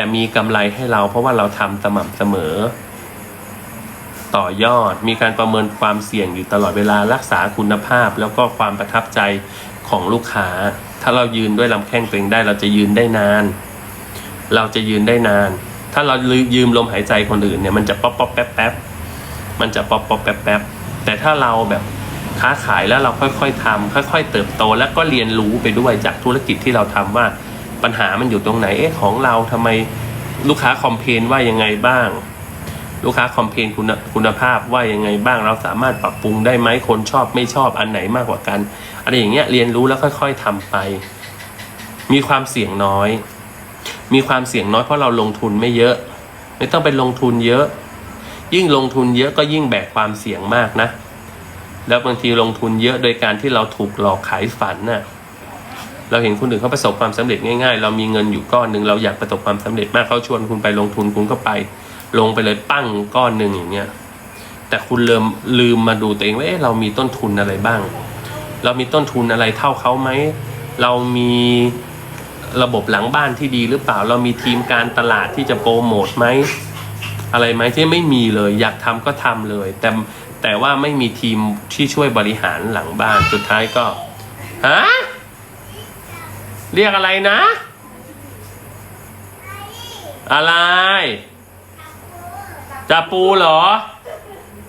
แต่มีกำไรให้เราเพราะว่าเราทำสม่ำเสมอ ต่อยอดมีการประเมินความเสี่ยงอยู่ตลอดเวลารักษาคุณภาพ แล้วก็ความประทับใจของลูกค้า ถ้าเรายืนด้วยลำแข้งตัวเองได้เราจะยืนได้นาน เราจะยืนได้นาน ถ้าเรายืมลมหายใจคนอื่นเนี่ยมันจะป๊อปป๊อปแป๊บแป๊บมันจะป๊อปป๊อปแป๊บแป๊บแต่ถ้าเราแบบค้าขายแล้วเราค่อยๆทำค่อย ๆ เติบโตแล้วก็เรียนรู้ไปด้วยจากธุรกิจที่เราทำว่า ปัญหามันอยู่ตรงไหนเอ๊ะของเราทำไมลูกค้าคอมเพนว่ายังไงบ้าง ลูกค้าคอมเพนคุณคุณภาพว่ายังไงบ้าง เราสามารถปรับปรุงได้ไหมคนชอบไม่ชอบอันไหนมากกว่ากันอะไรอย่างเงี้ยเรียนรู้แล้วค่อย ๆทำไป มีความเสี่ยงน้อย มีความเสี่ยงน้อยเพราะเราลงทุนไม่เยอะ ไม่ต้องไปลงทุนเยอะ ยิ่งลงทุนเยอะก็ยิ่งแบกความเสี่ยงมากนะ แล้วบางทีลงทุนเยอะโดยการที่เราถูกหลอกขายฝันน่ะ เราเห็นคนอื่นเขาประสบความสำเร็จง่ายๆ เรามีเงินอยู่ก้อนหนึ่งเราอยากประสบความสำเร็จมากเขาชวนคุณไปลงทุนคุณก็ไป ลงไปเลยปั้งก้อนหนึ่งอย่างเงี้ยแต่คุณลืมลืมมาดูตัวเองว่าเอ๊ะเรามีต้นทุนอะไรบ้าง เรามีต้นทุนอะไรเท่าเขาไหมเรามีระบบหลังบ้านที่ดีหรือเปล่า เรามีทีมการตลาดที่จะโปรโมทไหมอะไรไหมที่ไม่มีเลย อยากทำก็ทำเลย แต่แต่ว่าไม่มีทีมที่ช่วยบริหารหลังบ้านสุดท้ายก็ฮะ เรียกอะไรนะ อะไรจะปูเหรอ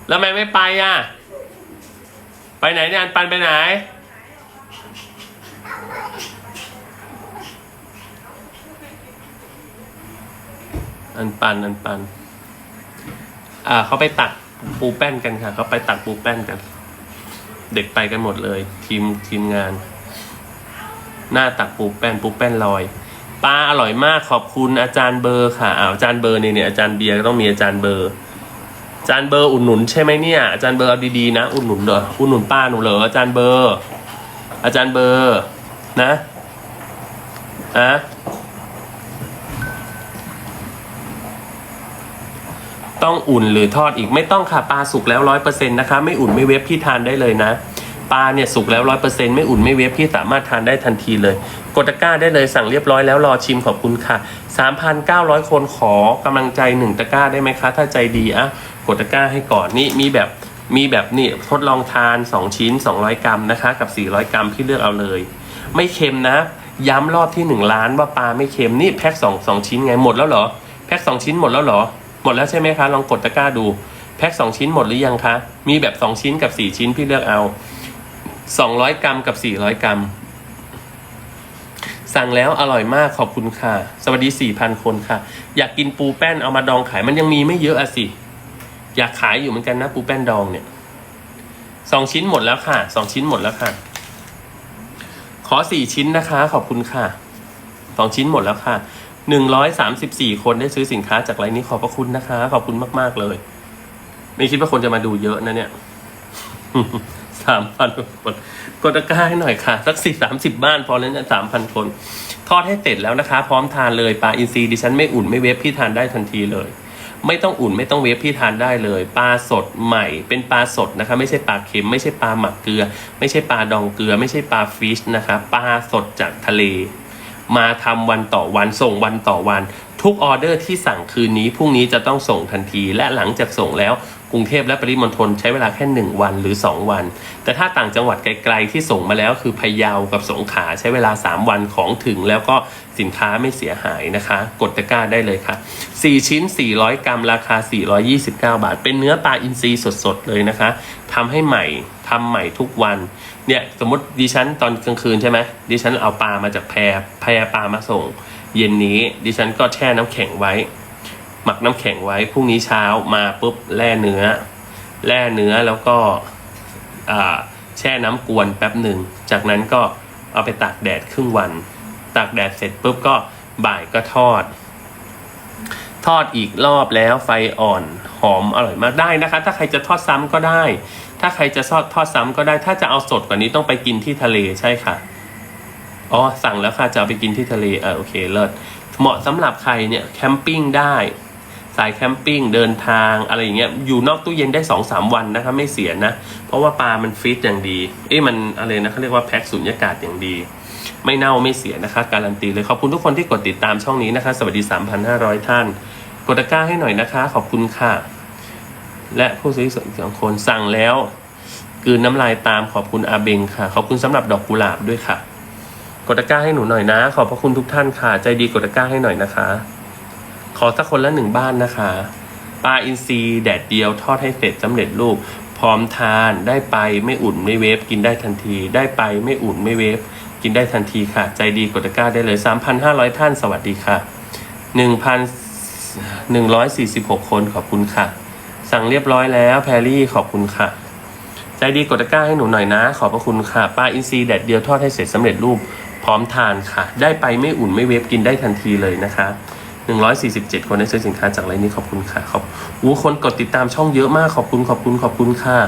แล้วทำไมไม่ไปอะ ไปไหนเนี่ยอันปันไปไหน อันปันอันปัน อ่าเขาไปตักปูแป้นกันค่ะเขาไปตักปูแป้นกัน เด็กไปกันหมดเลย ทีมทีมงาน หน้าตักปูแป้นปูแป้นลอยปลาอร่อยมากขอบคุณอาจารย์เบอร์ค่ะอ้าวอาจารย์เบอร์เนี่ยเนี่ยอาจารย์เบียร์ก็ต้องมีอาจารย์เบอร์อาจารย์เบอร์อุดหนุนใช่ไหมเนี่ยอาจารย์เบอร์เอาดีๆนะอุดหนุนเหรออุดหนุนป้าหนูเหรออาจารย์เบอร์ อาจารย์เบอร์นะอะต้องอุ่นหรือทอดอีกไม่ต้องค่ะปลาสุกแล้วร้อยเปอร์เซ็นต์นะคะ ไม่อุ่นไม่เวฟพี่ทานได้เลยนะ ปลาเนี่ยสุกแล้วร้อยเปอร์เซ็นต์ไม่อุ่นไม่เวฟพี่สามารถทานได้ทันทีเลย กดตะกร้าได้เลยสั่งเรียบร้อยแล้วรอชิมขอบคุณค่ะ 3,900 คนขอกำลังใจหนึ่งตะกร้าได้ไหมคะ ถ้าใจดีอะกดตะกร้าให้ก่อนนี่มีแบบมีแบบนี่ทดลองทาน 2 ชิ้น 200 กรัมนะคะ กับ 400 กรัมพี่เลือกเอาเลย ไม่เค็มนะ ย้ำรอบที่ 1 ล้านว่าปลาไม่เค็มนี่แพ็ค2 2 ชิ้นไงหมดแล้วเหรอแพ็ค2ชิ้นหมดแล้วเหรอ หมดแล้วใช่ไหมคะ ลองกดตะกร้าดูแพ็ค2ชิ้นหมดหรือยังคะ มีแบบ 2 ชิ้นกับ 4 ชิ้นพี่เลือกเอา 200 กรัมกับ 400 กรัม สั่งแล้วอร่อยมากขอบคุณค่ะ สวัสดี 4,000 คนค่ะ อยากกินปูแป้นเอามาดองขายมันยังมีไม่เยอะอะสิ อยากขายอยู่เหมือนกันนะปูแป้นดองเนี่ยสองชิ้นหมดแล้วค่ะสองชิ้นหมดแล้วค่ะ ขอสี่ชิ้นนะคะ ขอบคุณค่ะสองชิ้นหมดแล้วค่ะหนึ่งร้อยสามสิบสี่คนได้ซื้อสินค้าจากไลน์นี้ขอบพระคุณนะคะ ขอบคุณมาก ๆ เลย ไม่คิดว่าคนจะมาดูเยอะนะเนี่ย สามพันคนกดตะกร้าให้หน่อยค่ะ สักสี่สามสิบบ้านพอแล้วเนี่ยสามพันคน ทอดให้เสร็จแล้วนะคะ พร้อมทานเลยปลาอินทรีดิฉันไม่อุ่นไม่เวฟพี่ทานได้ทันทีเลย ไม่ต้องอุ่นไม่ต้องเวฟพี่ทานได้เลย ปลาสดใหม่เป็นปลาสดนะคะ ไม่ใช่ปลาเค็ม ไม่ใช่ปลาหมักเกลือ ไม่ใช่ปลาดองเกลือ ไม่ใช่ปลาฟิชนะคะปลาสดจากทะเล มาทำวันต่อวันส่งวันต่อวัน ทุกออเดอร์ที่สั่งคืนนี้พรุ่งนี้จะต้องส่งทันทีและหลังจากส่งแล้ว กรุงเทพและปริมณฑลใช้เวลาแค่ 1 วันหรือ 2 วัน แต่ถ้าต่างจังหวัดไกลๆที่ส่งมาแล้วคือพะเยากับสงขลาใช้เวลา 3 วันของถึงแล้วก็สินค้าไม่เสียหายนะคะ กดตะกร้าได้เลยค่ะ 4 ชิ้น 400 กรัมราคา 429 บาท เป็นเนื้อปลาอินทรีสดๆ เลยนะคะทำให้ใหม่ทำใหม่ทุกวันเนี่ยสมมติดิฉันตอนกลางคืนใช่ไหมดิฉันเอาปลามาจากแพแพปลามาส่ง เย็นนี้ดิฉันก็แช่น้ำแข็งไว้ หมักน้ำแข็งไว้พรุ่งนี้เช้ามาปุ๊บแล่เนื้อ แล่เนื้อแล้วก็แช่น้ำกวนแป๊บหนึ่ง จากนั้นก็เอาไปตากแดดครึ่งวัน ตากแดดเสร็จปุ๊บก็บ่ายก็ทอด ทอดอีกรอบแล้วไฟอ่อนหอมอร่อยมากได้นะคะ ถ้าใครจะทอดซ้ำก็ได้ ถ้าใครจะทอดทอดซ้ำก็ได้ ถ้าจะเอาสดกว่านี้ต้องไปกินที่ทะเลใช่ค่ะอ๋อสั่งแล้วค่ะจะเอาไปกินที่ทะเลเออโอเคเลิศเหมาะสำหรับใครเนี่ยแคมปิ้งได้ สายแคมปิ้งเดินทางอะไรอย่างเงี้ยอยู่นอกตู้เย็นได้สองสามวันนะคะไม่เสียนะ เพราะว่าปลามันฟรีซอย่างดี เอ้ยมันอะไรนะเขาเรียกว่าแพ็คสุญญากาศอย่างดี ไม่เน่าไม่เสียนะคะ การันตีเลยขอบคุณทุกคนที่กดติดตามช่องนี้นะคะ สวัสดี 3,500 ท่าน กดตะกร้าให้หน่อยนะคะ ขอบคุณค่ะ และผู้ซื้อสองคนสั่งแล้วกืนน้ำลายตามขอบคุณอาเบงค่ะ ขอบคุณสำหรับดอกกุหลาบด้วยค่ะ กดตะกร้าให้หนูหน่อยนะ ขอบพระคุณทุกท่านค่ะ ใจดีกดตะกร้าให้หน่อยนะคะ ขอสักคนละหนึ่งบ้านนะคะปลาอินทรีแดดเดียวทอดให้เสร็จสำเร็จรูป พร้อมทานได้ไปไม่อุ่นไม่เวฟกินได้ทันที ได้ไปไม่อุ่นไม่เวฟกินได้ทันทีค่ะ ใจดีกดตะกร้าได้เลย 3,500 ท่านสวัสดีค่ะ 1,146 คนขอบคุณค่ะ สั่งเรียบร้อยแล้วแพรรี่ขอบคุณค่ะ ใจดีกดตะกร้าให้หนูหน่อยนะ ขอบพระคุณค่ะปลาอินทรีแดดเดียวทอดให้เสร็จสำเร็จรูป พร้อมทานค่ะ ได้ไปไม่อุ่นไม่เวฟกินได้ทันทีเลยนะคะ 147 คนได้ซื้อสินค้าจากไลน์นี้ขอบคุณค่ะขอบอู้คนกดติดตามช่องเยอะมากขอบคุณขอบคุณขอบคุณค่ะ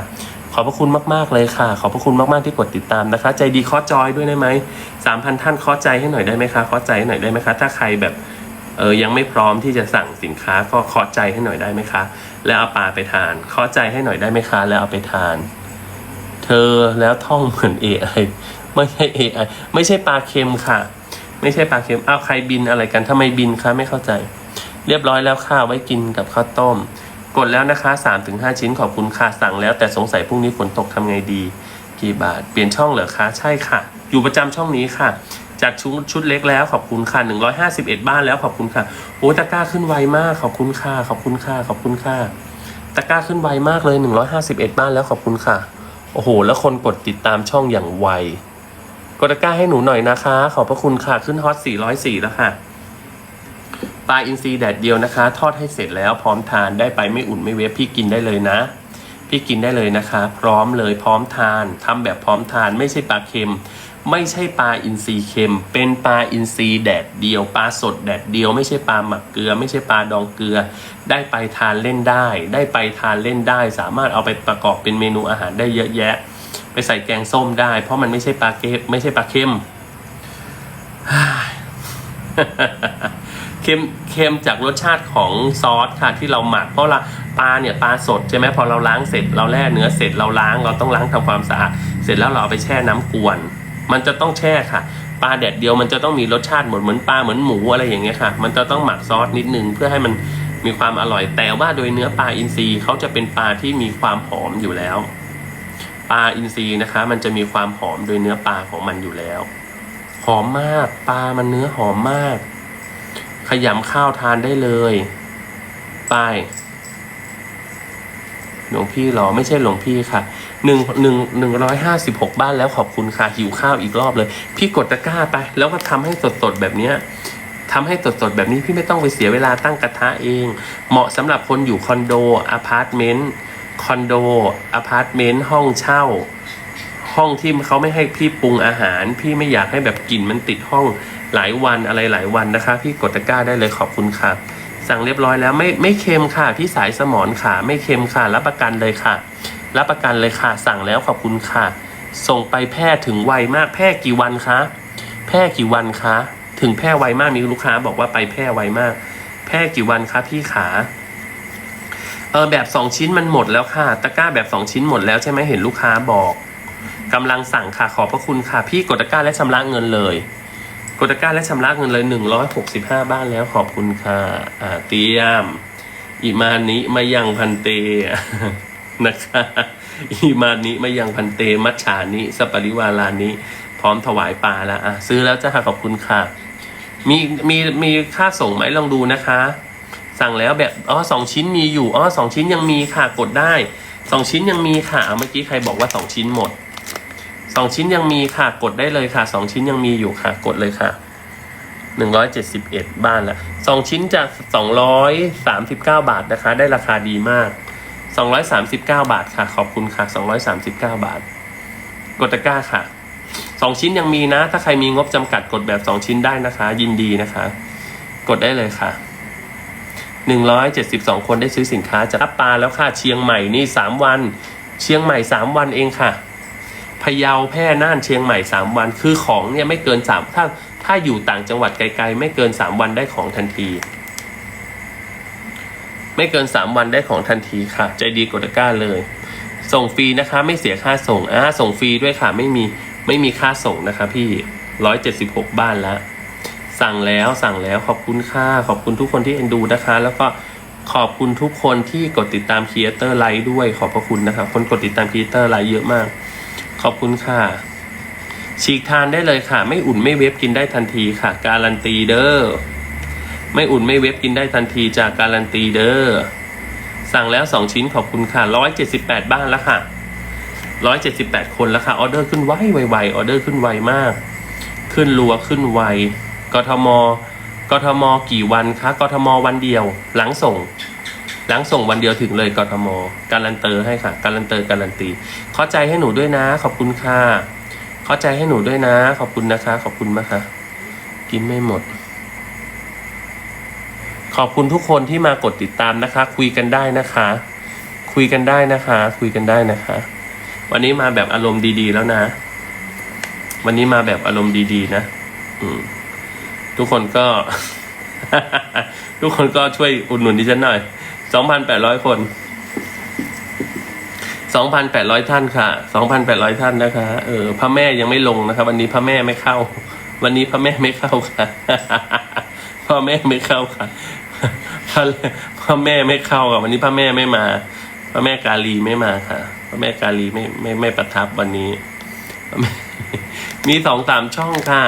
ขอบพระคุณมากๆเลยค่ะ ขอบพระคุณมากๆที่กดติดตามนะคะ ใจดีคอจอยด้วยได้ไหม3,000ท่านคอใจให้หน่อยได้ไหมคะคอใจให้หน่อยได้ไหมคะ ถ้าใครแบบเออยังไม่พร้อมที่จะสั่งสินค้าก็คอใจให้หน่อยได้ไหมคะ แล้วเอาปลาไปทานคอใจให้หน่อยได้ไหมคะ แล้วเอาไปทาน เธอแล้วท่องเหมือน AI ไม่ใช่ AI ไม่ใช่ปลาเค็มค่ะ ไม่ใช่ปลาเค็มอ้าวใครบินอะไรกันทำไมบินคะไม่เข้าใจ เรียบร้อยแล้วค่ะไว้กินกับข้าวต้ม กดแล้วนะคะ3-5 ชิ้นขอบคุณค่ะสั่งแล้วแต่สงสัยพรุ่งนี้ฝนตกทำไงดี กี่บาท เปลี่ยนช่องเหรอคะใช่ค่ะ อยู่ประจำช่องนี้ค่ะ จากชุดชุดเล็กแล้วขอบคุณค่ะ151 บ้านแล้วขอบคุณค่ะโอ้ตะกร้าขึ้นไวมากขอบคุณค่ะขอบคุณค่ะขอบคุณค่ะตะกร้าขึ้นไวมากเลย 151 บ้านแล้วขอบคุณค่ะ โอ้โห แล้วคนกดติดตามช่องอย่างไว กดตะกร้าให้หนูหน่อยนะคะ ขอบพระคุณค่ะขึ้นฮอต 404 แล้วค่ะ ปลาอินทรีแดดเดียวนะคะ ทอดให้เสร็จแล้วพร้อมทานได้ไปไม่อุ่นไม่เวฟพี่กินได้เลยนะ พี่กินได้เลยนะคะ พร้อมเลยพร้อมทานทำแบบพร้อมทาน ไม่ใช่ปลาเค็ม ไม่ใช่ปลาอินทรีเค็ม เป็นปลาอินทรีแดดเดียว ปลาสดแดดเดียว ไม่ใช่ปลาหมักเกลือ ไม่ใช่ปลาดองเกลือ ได้ไปทานเล่นได้ ได้ไปทานเล่นได้ สามารถเอาไปประกอบเป็นเมนูอาหารได้เยอะแยะ ไปใส่แกงส้มได้ เพราะมันไม่ใช่ปลาเค็ไม่ใช่ปลาเค็มเค็มเค็มจากรสชาติของซอสค่ะที่เราหมัก เพราะเราปลาเนี่ยปลาสดใช่ไหมพอเราล้างเสร็จเราแล่เนื้อเสร็จเราล้างเราต้องล้างทำความสะอาดเสร็จแล้วเราเอาไปแช่น้ำกวน มันจะต้องแช่ค่ะปลาแดดเดียวมันจะต้องมีรสชาติเหมือนเหมือนปลาเหมือนหมูอะไรอย่างเงี้ยค่ะ มันจะต้องหมักซอสนิดนึงเพื่อให้มันมีความอร่อย แต่ว่าโดยเนื้อปลาอินทรีย์เขาจะเป็นปลาที่มีความหอมอยู่แล้ว ปลาอินทรีย์นะคะ มันจะมีความหอมโดยเนื้อปลาของมันอยู่แล้ว หอมมากปลามันเนื้อหอมมาก ขยำข้าวทานได้เลยไปหลวงพี่หรอไม่ใช่หลวงพี่ค่ะหนึ่งหนึ่งหนึ่งร้อยห้าสิบหกบ้านแล้วขอบคุณค่ะหิวข้าวอีกรอบเลย พี่กดตะกร้าไป แล้วก็ทำให้สดๆแบบเนี้ยทำให้สดๆแบบนี้พี่ไม่ต้องไปเสียเวลาตั้งกระทะเอง เหมาะสำหรับคนอยู่คอนโดอพาร์ตเมนต์ คอนโดอพาร์ตเมนต์ห้องเช่า ห้องที่เขาไม่ให้พี่ปรุงอาหาร พี่ไม่อยากให้แบบกลิ่นมันติดห้องหลายวันอะไรหลายวันนะคะ พี่กดตะกร้าได้เลยขอบคุณค่ะ สั่งเรียบร้อยแล้วไม่ไม่เค็มค่ะพี่สายสมอนค่ะ ไม่เค็มค่ะ รับประกันเลยค่ะ รับประกันเลยค่ะ สั่งแล้วขอบคุณค่ะ ส่งไปแพร่ถึงไวมากแพร่กี่วันคะแพร่กี่วันคะถึงแพร่ไวมากมีลูกค้าบอกว่าไปแพร่ไวมาก แพร่กี่วันคะพี่ขา เออแบบสองชิ้นมันหมดแล้วค่ะ ตะกร้าแบบสองชิ้นหมดแล้วใช่ไหมเห็นลูกค้าบอกกำลังสั่งค่ะขอบพระคุณค่ะ พี่กดตะกร้าและชำระเงินเลย กดตะกร้าและชำระเงินเลยหนึ่งร้อยหกสิบห้าบ้านแล้วขอบคุณค่ะ อ่าเตรียม อิมานิมายังพันเตนะคะอิมานิมายังพันเต มัจฉานิสปปริวาลานิพร้อมถวายปลาแล้วอะซื้อแล้วจ้าขอบคุณค่ะ มีมีมีค่าส่งไหมลองดูนะคะ สั่งแล้วแบบอ๋อสองชิ้นมีอยู่อ๋อสองชิ้นยังมีค่ะกดได้สองชิ้นยังมีค่ะเมื่อกี้ใครบอกว่าสองชิ้นหมดสองชิ้นยังมีค่ะกดได้เลยค่ะสองชิ้นยังมีอยู่ค่ะกดเลยค่ะหนึ่งร้อยเจ็ดสิบเอ็ดบ้านละสองชิ้นจากสองร้อยสามสิบเก้าบาทนะคะ ได้ราคาดีมากสองร้อยสามสิบเก้าบาทค่ะ ขอบคุณค่ะสองร้อยสามสิบเก้าบาท กดตะกร้าค่ะสองชิ้นยังมีนะ ถ้าใครมีงบจำกัดกดแบบสองชิ้นได้นะคะ ยินดีนะคะ กดได้เลยค่ะ หนึ่งร้อยเจ็ดสิบสองคนได้ซื้อสินค้าจากรับปลาแล้วค่ะเชียงใหม่นี่สามวัน เชียงใหม่สามวันเองค่ะพะเยาแพร่น่านเชียงใหม่สามวัน คือของเนี่ยไม่เกินสามถ้าถ้าอยู่ต่างจังหวัดไกลๆ ไม่เกินสามวันได้ของทันที ไม่เกินสามวันได้ของทันทีค่ะ ใจดีกดก้าเลย ส่งฟรีนะคะ ไม่เสียค่าส่งอ่าส่งฟรีด้วยค่ะ ไม่มีไม่มีค่าส่งนะคะ พี่ร้อยเจ็ดสิบหกบ้านแล้ว สั่งแล้วสั่งแล้วขอบคุณค่ะ ขอบคุณทุกคนที่เอ็นดูนะคะ แล้วก็ขอบคุณทุกคนที่กดติดตามครีเอเตอร์ไลท์ด้วยขอบพระคุณนะครับคนกดติดตามครีเอเตอร์ไลท์เยอะมาก ขอบคุณค่ะ ฉีกทานได้เลยค่ะ ไม่อุ่นไม่เวฟกินได้ทันทีค่ะ การันตีเด้อไม่อุ่นไม่เวฟกินได้ทันทีจากการันตีเด้อสั่งแล้วสองชิ้นขอบคุณค่ะร้อยเจ็ดสิบแปดบ้านแล้วค่ะร้อยเจ็ดสิบแปดคนแล้วค่ะออเดอร์ขึ้นไวไวไวออเดอร์ขึ้นไวมาก ขึ้นรัวขึ้นไว กทม กทมกี่วันคะ กทมวันเดียว หลังส่ง หลังส่งวันเดียวถึงเลย กทม การันเตอร์ให้ค่ะ การันเตอร์การันตี เข้าใจให้หนูด้วยนะ ขอบคุณค่ะ เข้าใจให้หนูด้วยนะ ขอบคุณนะคะ ขอบคุณมากค่ะ กินไม่หมด ขอบคุณทุกคนที่มากดติดตามนะคะ คุยกันได้นะคะ คุยกันได้นะคะ คุยกันได้นะคะ วันนี้มาแบบอารมณ์ดีๆแล้วนะ วันนี้มาแบบอารมณ์ดีๆ นะ อืม ทุกคนก็ ทุกคนก็ช่วยอุดหนุนดิฉันหน่อย สองพันแปดร้อยคน สองพันแปดร้อยท่านค่ะ สองพันแปดร้อยท่านนะคะ เออ พระแม่ยังไม่ลงนะคะวันนี้พระแม่ไม่เข้า วันนี้พระแม่ไม่เข้าค่ะพ่อแม่ไม่เข้าค่ะพระพ่อแม่ไม่เข้าค่ะวันนี้พระแม่ไม่มาพระแม่กาลีไม่มาค่ะพระแม่กาลีไม่ไม่ไม่ประทับวันนี้ มีสองสามช่องค่ะ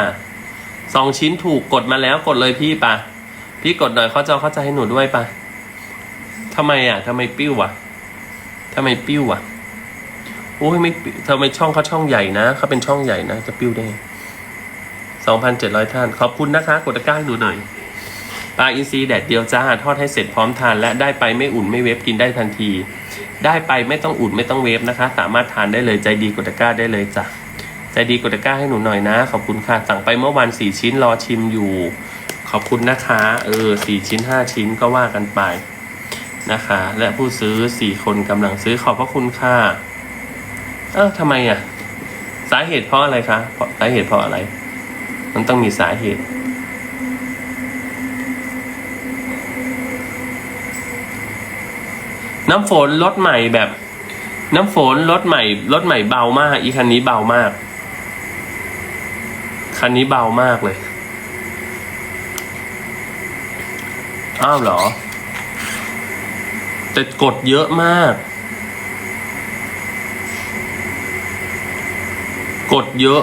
สองชิ้นถูกกดมาแล้วกดเลยพี่ปะพี่กดหน่อยเขาจะเข้าใจให้หนูด้วยปะทำไมอะทำไมปิ้วอะทำไมปิ้วอะโอ้ยไม่ทำไมช่องเขาช่องใหญ่นะเขาเป็นช่องใหญ่นะจะปิ้วได้สองพันเจ็ดร้อยท่าน ขอบคุณนะคะ กดตะกร้าหนูหน่อยปลาอินทรีแดดเดียวจ้าทอดให้เสร็จพร้อมทาน และได้ไปไม่อุ่นไม่เวฟกินได้ทันที ได้ไปไม่ต้องอุ่นไม่ต้องเวฟนะคะ สามารถทานได้เลยใจดีกดตะกร้าได้เลยจ้ะ ใจดีกดตะกร้าให้หนูหน่อยนะ ขอบคุณค่ะ สั่งไปเมื่อวันสี่ชิ้นรอชิมอยู่ ขอบคุณนะคะ เออสี่ชิ้นห้าชิ้นก็ว่ากันไปนะคะ และผู้ซื้อสี่คนกำลังซื้อขอบพระคุณค่ะ เออทำไมอะ สาเหตุเพราะอะไรคะเพราะสาเหตุเพราะอะไร มันต้องมีสาเหตุน้ำฝนรถใหม่แบบ น้ำฝนรถใหม่รถใหม่เบามาก อีคันนี้เบามาก คันนี้เบามากเลย อ้าวเหรอ แต่กดเยอะมาก กดเยอะ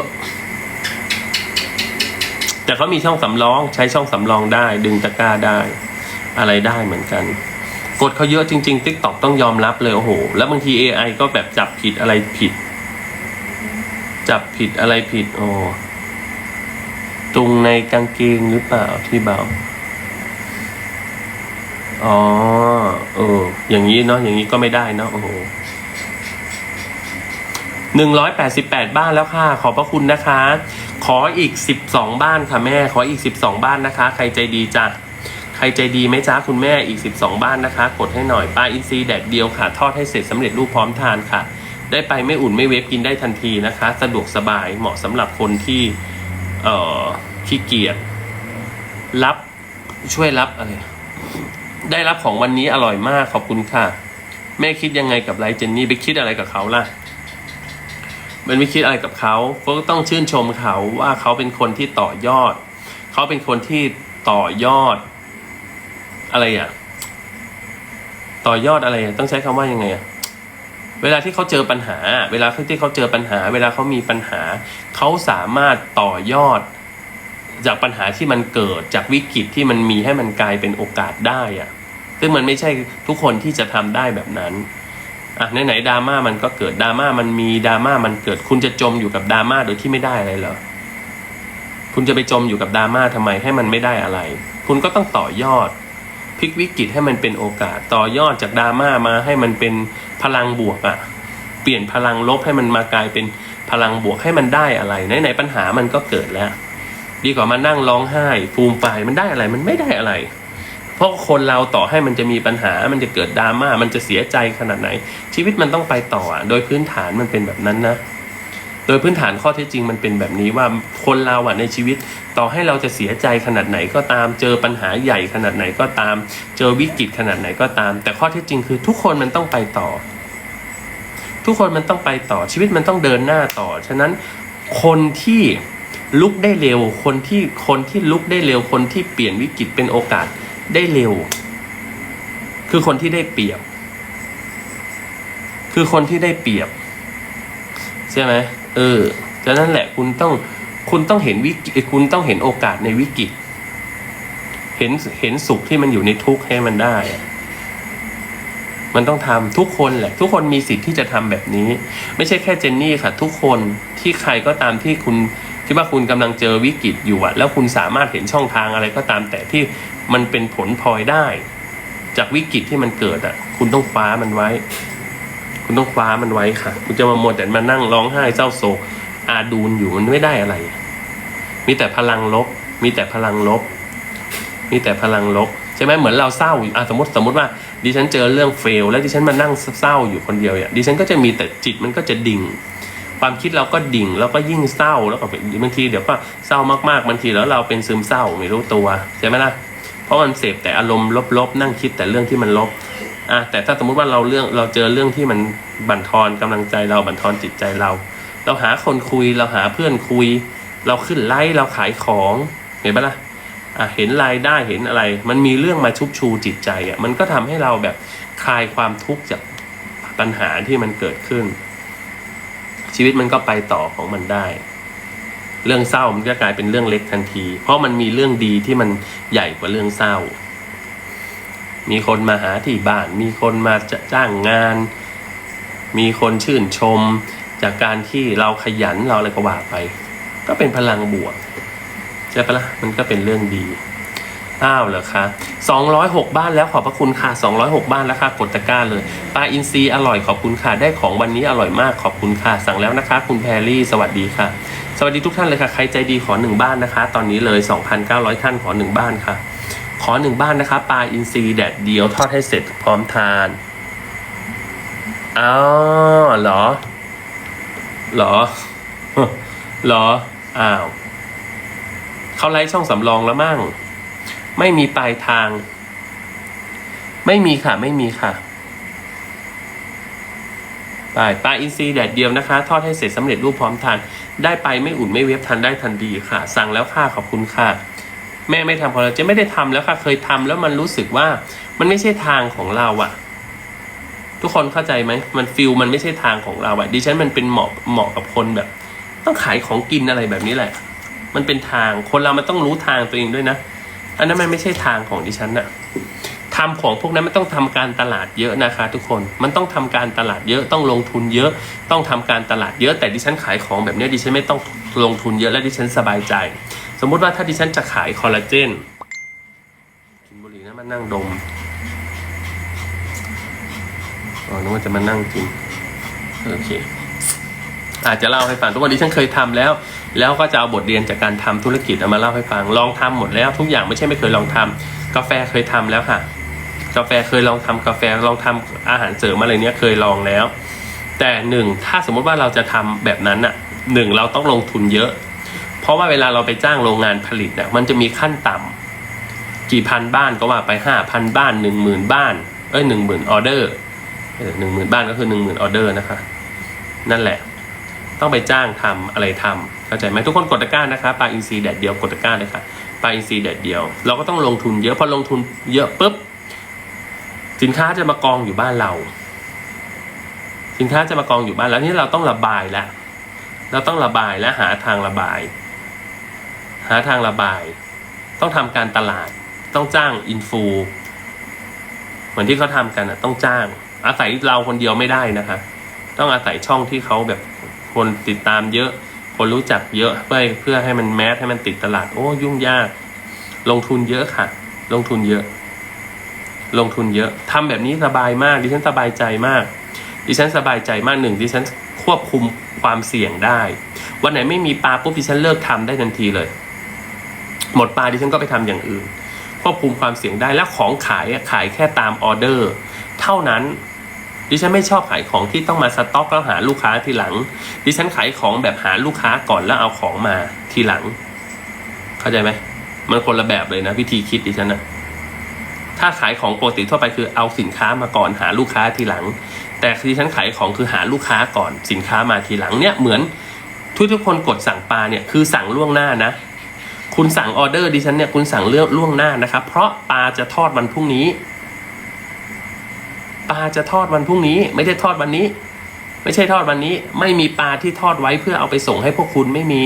แต่เขามีช่องสำรอง ใช้ช่องสำรองได้ ดึงตะกร้าได้ อะไรได้เหมือนกัน กดเขาเยอะจริงๆ t ิ k t o k ต้องยอมรับเลยโอ้โห แล้วบางที AI ก็แบบจับผิดอะไรผิดจับผิดอะไรผิด โอ้ ตรงในกางเกงหรือเปล่าพี่เบา อ๋อ เออ อย่างนี้เนาะ อย่างนี้ก็ไม่ได้เนาะ โอ้โหหนึ่งร้อยแปดสิบแปดบ้านแล้วค่ะ ขอบพระคุณนะคะ ขออีกสิบสองบ้านค่ะแม่ ขออีกสิบสองบ้านนะคะ ใครใจดีจ้ะ ใครใจดีไหมจ้าคุณแม่อีก12บ้านนะคะ กดให้หน่อยปลาอินทรีแดดเดียวค่ะ ทอดให้เสร็จสำเร็จรูปพร้อมทานค่ะ ได้ไปไม่อุ่นไม่เวฟกินได้ทันทีนะคะ สะดวกสบายเหมาะสำหรับคนที่ เออขี้เกียจรับช่วยรับอะไรได้รับของวันนี้อร่อยมากขอบคุณค่ะ แม่คิดยังไงกับไลฟ์เจนนี่ไปคิดอะไรกับเขาล่ะ มันไม่คิดอะไรกับเขาก็ต้องชื่นชมเขาว่าเขาเป็นคนที่ต่อยอด เขาเป็นคนที่ต่อยอด อะไรอะ ต่อยอดอะไรต้องใช้คำว่ายังไงอะ เวลาที่เขาเจอปัญหา เวลาที่เขาเจอปัญหา เวลาเขามีปัญหา เขาสามารถต่อยอดจากปัญหาที่มันเกิดจากวิกฤตที่มันมีให้มันกลายเป็นโอกาสได้อะซึ่งมันไม่ใช่ทุกคนที่จะทำได้แบบนั้นอะไหนๆดราม่ามันก็เกิดดราม่ามันมีดราม่ามันเกิดคุณจะจมอยู่กับดราม่าโดยที่ไม่ได้อะไรเหรอคุณจะไปจมอยู่กับดราม่าทำไมให้มันไม่ได้อะไร คุณก็ต้องต่อยอดพลิกวิกฤตให้มันเป็นโอกาสต่อยอดจากดราม่ามาให้มันเป็น พลังบวกอะเปลี่ยนพลังลบให้มันมากลายเป็นพลังบวกให้มันได้อะไรไหนไหนๆปัญหามันก็เกิดแล้ว ดีกว่ามานั่งร้องไห้ ฟูมไฟายมันได้อะไรมันไม่ได้อะไร เพราะคนเราต่อให้มันจะมีปัญหา มันจะเกิดดราม่ามันจะเสียใจขนาดไหน ชีวิตมันต้องไปต่ออะโดยพื้นฐานมันเป็นแบบนั้นนะ โดยพื้นฐานข้อเท็จจริงมันเป็นแบบนี้ว่าคนเราอะในชีวิต ต่อให้เราจะเสียใจขนาดไหนก็ตาม เจอปัญหาใหญ่ขนาดไหนก็ตาม เจอวิกฤตขนาดไหนก็ตาม แต่ข้อเท็จจริงคือทุกคนมันต้องไปต่อ ทุกคนมันต้องไปต่อชีวิตมันต้องเดินหน้าต่อ ฉะนั้นคนที่ลุกได้เร็ว คนที่คนที่ลุกได้เร็ว คนที่เปลี่ยนวิกฤตเป็นโอกาสได้เร็ว คือคนที่ได้เปรียบ คือคนที่ได้เปรียบ ใช่ไหมเออฉะนั้นแหละคุณต้องคุณต้องเห็นวิกฤตคุณต้องเห็นโอกาสในวิกฤต เห็นเห็นสุขที่มันอยู่ในทุกข์ให้มันได้ มันต้องทำทุกคนแหละ ทุกคนมีสิทธิ์ที่จะทำแบบนี้ ไม่ใช่แค่เจนนี่ค่ะ ทุกคนที่ใครก็ตามที่คุณคิดว่าคุณกำลังเจอวิกฤตอยู่อะแล้วคุณสามารถเห็นช่องทางอะไรก็ตาม แต่ที่มันเป็นผลพลอยได้ จากวิกฤตที่มันเกิดอะคุณต้องคว้ามันไว้ คุณต้องคว้ามันไว้ค่ะ คุณจะมามัวแต่มานั่งร้องไห้เศร้าโศก อาดูนอยู่มันไม่ได้อะไร มีแต่พลังลบ มีแต่พลังลบ มีแต่พลังลบใช่ไหมเหมือนเราเศร้าอะสมมติสมมติว่า ดิฉันเจอเรื่องเฟล แล้วดิฉันมานั่งเศร้าอยู่คนเดียวเนี่ยดิฉันก็จะมีแต่จิตมันก็จะดิ่ง ความคิดเราก็ดิ่งแล้วก็ยิ่งเศร้าแล้วก็บางทีเดี๋ยวก็เศร้ามากๆบางทีแล้วเราเป็นซึมเศร้าไม่รู้ตัวใช่ไหมล่ะเพราะมันเสพแต่อารมณ์ลบๆนั่งคิดแต่เรื่องที่มันลบ อะแต่ถ้าสมมุติว่าเราเรื่องเราเจอเรื่องที่มันบั่นทอนกำลังใจเราบั่นทอนจิตใจเรา เราหาคนคุยเราหาเพื่อนคุย เราขึ้นไลฟ์เราขายของเห็นปะล่ะอะเห็นรายได้เห็นอะไร มันมีเรื่องมาชุบชูจิตใจอะมันก็ทำให้เราแบบคลายความทุกข์จากปัญหาที่มันเกิดขึ้น ชีวิตมันก็ไปต่อของมันได้ เรื่องเศร้ามันก็กลายเป็นเรื่องเล็กทันที เพราะมันมีเรื่องดีที่มันใหญ่กว่าเรื่องเศร้า มีคนมาหาที่บ้าน มีคนมาจ้างงาน มีคนชื่นชม จากการที่เราขยันเราอะไรก็ว่าไป ก็เป็นพลังบวกใช่ปะละ่ะมันก็เป็นเรื่องดีอ้าวเหรอคะ206 บ้านแล้วขอบพระคุณค่ะ 206 บ้านแล้วค่ะกดตะกร้าเลยปลาอินทรีอร่อยขอบคุณค่ะ ได้ของวันนี้อร่อยมากขอบคุณค่ะ สั่งแล้วนะคะ คุณแพรรี่ สวัสดีค่ะ สวัสดีทุกท่านเลยค่ะ ใครใจดีขอหนึ่งบ้านนะคะ ตอนนี้เลย 2,900 ท่านขอหนึ่งบ้านค่ะ ขอหนึ่งบ้านนะคะปลาอินทรีแดดเดียวทอดให้เสร็จพร้อมทานอ๋อเหรอ เหรอ เหรอ อ้าว เขาไล่ช่องสำรองแล้วมั่ง ไม่มีปลายทาง ไม่มีค่ะ ไม่มีค่ะปลาปลาอินทรีแดดเดียวนะคะ ทอดให้เสร็จสำเร็จรูปพร้อมทาน ได้ไปไม่อุ่นไม่เวฟทันได้ทันดีค่ะ สั่งแล้วค่ะ ขอบคุณค่ะ แม่ไม่ทำคอลลาเจนไม่ได้ทำแล้วค่ะ เคยทำแล้วมันรู้สึกว่ามันไม่ใช่ทางของเราอะทุกคนเข้าใจไหมมันฟิลมันไม่ใช่ทางของเราอะดิฉันมันเป็นเหมาะเหมาะกับคนแบบ ต้องขายของกินอะไรแบบนี้แหละ มันเป็นทางคนเรามันต้องรู้ทางตัวเองด้วยนะอันนั้นมันไม่ใช่ทางของดิฉันน่ะทำของพวกนั้นมันต้องทำการตลาดเยอะนะคะ ทุกคนมันต้องทำการตลาดเยอะต้องลงทุนเยอะ ต้องทำการตลาดเยอะแต่ดิฉันขายของแบบนี้ดิฉันไม่ต้องลงทุนเยอะและดิฉันสบายใจ มมุติว่าถ้าดิฉันจะขายคอลลาเจนกินบุหรี่นะมันนั่งดมอ๋อนึกว่าจะมานั่งกินโอเค อาจจะเล่าให้ฟังทุกวันนี้ฉันเคยทำแล้ว แล้วก็จะเอาบทเรียนจากการทำธุรกิจเอามาเล่าให้ฟังลองทำหมดแล้ว ทุกอย่างไม่ใช่ไม่เคยลองทำกาแฟเคยทำแล้วค่ะ กาแฟเคยลองทำกาแฟลองทำอาหารเสริมอะไรเนี้ยเคยลองแล้ว แต่หนึ่งถ้าสมมติว่าเราจะทำแบบนั้นอะหนึ่งเราต้องลงทุนเยอะ เพราะว่าเวลาเราไปจ้างโรงงานผลิตเนี่ยมันจะมีขั้นต่ำกี่พันบ้านก็ว่าไปห้าพันบ้านหนึ่งหมื่นบ้าน เอ้ยหนึ่งหมื่นออเดอร์หนึ่งหมื่นบ้านก็คือหนึ่งหมื่นออเดอร์นะคะ นั่นแหละ ต้องไปจ้างทำอะไรทำเข้าใจไหมทุกคนกดตะกร้านะคะปลาอินทรีแดดเดียวกดตะกร้าเลยค่ะปลาอินทรีแดดเดียว เราก็ต้องลงทุนเยอะพอลงทุนเยอะปุ๊บสินค้าจะมากองอยู่บ้านเรา สินค้าจะมากองอยู่บ้านแล้วนี่เราต้องระบายแล้วเราต้องระบายและหาทางระบาย หาทางระบาย ต้องทำการตลาด ต้องจ้างอินฟูเหมือนที่เขาทำกันอะ ต้องจ้าง อาศัยเราคนเดียวไม่ได้นะคะ ต้องอาศัยช่องที่เขาแบบคนติดตามเยอะ คนรู้จักเยอะเพื่อเพื่อให้มันแมสให้มันติดตลาด โอ้ยุ่งยาก ลงทุนเยอะค่ะ ลงทุนเยอะ ลงทุนเยอะทำแบบนี้สบายมากดิฉันสบายใจมาก ดิฉันสบายใจมากหนึ่งดิฉันควบคุมความเสี่ยงได้ วันไหนไม่มีปลาปุ๊บดิฉันเลิกทำได้ทันทีเลย หมดปลาดิฉันก็ไปทำอย่างอื่นควบคุมความเสี่ยงได้และของขายขายแค่ตามออเดอร์ เท่านั้น ดิฉันไม่ชอบขายของที่ต้องมาสต็อกแล้วหาลูกค้าทีหลัง ดิฉันขายของแบบหาลูกค้าก่อนแล้วเอาของมาทีหลัง เข้าใจไหมมันคนละแบบเลยนะ วิธีคิดดิฉันนะถ้าขายของปกติทั่วไปคือเอาสินค้ามาก่อนหาลูกค้าทีหลัง แต่ดิฉันขายของคือหาลูกค้าก่อนสินค้ามาทีหลังเนี่ยเหมือนทุกทุกๆคนกดสั่งปลาเนี่ยคือสั่งล่วงหน้านะ คุณสั่งออเดอร์ดิฉันเนี่ยคุณสั่งเลือกล่วงหน้านะครับ เพราะปลาจะทอดวันพรุ่งนี้ ปลาจะทอดวันพรุ่งนี้ ไม่ได้ทอดวันนี้ ไม่ใช่ทอดวันนี้ ไม่มีปลาที่ทอดไว้เพื่อเอาไปส่งให้พวกคุณไม่มี